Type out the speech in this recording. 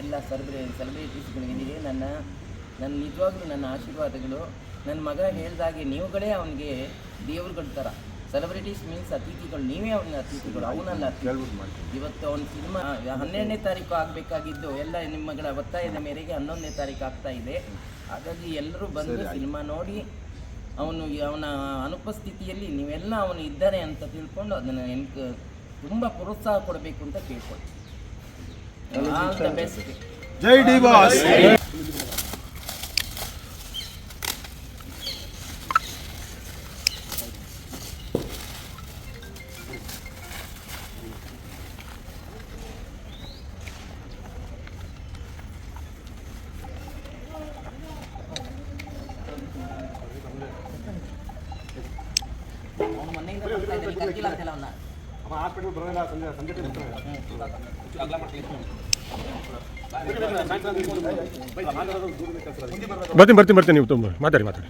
ಎಲ್ಲ ಸರ್ಬ್ರೆ ಸೆಲೆಬ್ರಿಟೀಸ್ಗಳಿಗೆ ನನ್ನ ನನ್ನ ನಿಜವಾಗ್ಲೂ ನನ್ನ ಆಶೀರ್ವಾದಗಳು. ನನ್ನ ಮಗ ಹೇಳ್ದಾಗೆ ನೀವುಗಳೇ ಅವನಿಗೆ ದೇವ್ರುಗಳ ಥರ ಸೆಲೆಬ್ರಿಟೀಸ್ ಮೀನ್ಸ್ ಅತಿಥಿಗಳು ನೀವೇ ಅವನ ಅತಿಥಿಗಳು ಅವನಲ್ಲ. ಇವತ್ತು ಅವನ ಸಿನಿಮಾ ಹನ್ನೆರಡನೇ ತಾರೀಕು ಆಗಬೇಕಾಗಿದ್ದು ಎಲ್ಲ ನಿಮ್ಮಗಳ ಒತ್ತಾಯದ ಮೇರೆಗೆ ಹನ್ನೊಂದನೇ ತಾರೀಕು ಆಗ್ತಾ ಇದೆ. ಹಾಗಾಗಿ ಎಲ್ಲರೂ ಬಂದು ಸಿನಿಮಾ ನೋಡಿ ಅವನು ಅವನ ಅನುಪಸ್ಥಿತಿಯಲ್ಲಿ ನೀವೆಲ್ಲ ಅವನು ಇದ್ದಾನೆ ಅಂತ ತಿಳ್ಕೊಂಡು ಅದನ್ನು ಎನ್ ತುಂಬ ಪ್ರೋತ್ಸಾಹ ಕೊಡಬೇಕು ಅಂತ ಕೇಳ್ಕೊಳ್ತೀನಿ. జై డి బాస్ అవును మొన్న ఇంకా కంప్లైంట్ కర్కీలో ఎలా ఉన్నారు ಹಾಸ್ಪಿಟಲ್ ಬರೋದಿಲ್ಲ ಸಂಜೆ ಸಂಜೆ ಬರ್ತೀನಿ ಬರ್ತೀನಿ ಬರ್ತೀನಿ ನೀವು ತುಂಬ. ಮಾತಾಡಿ. ಮಾತಾಡಿ.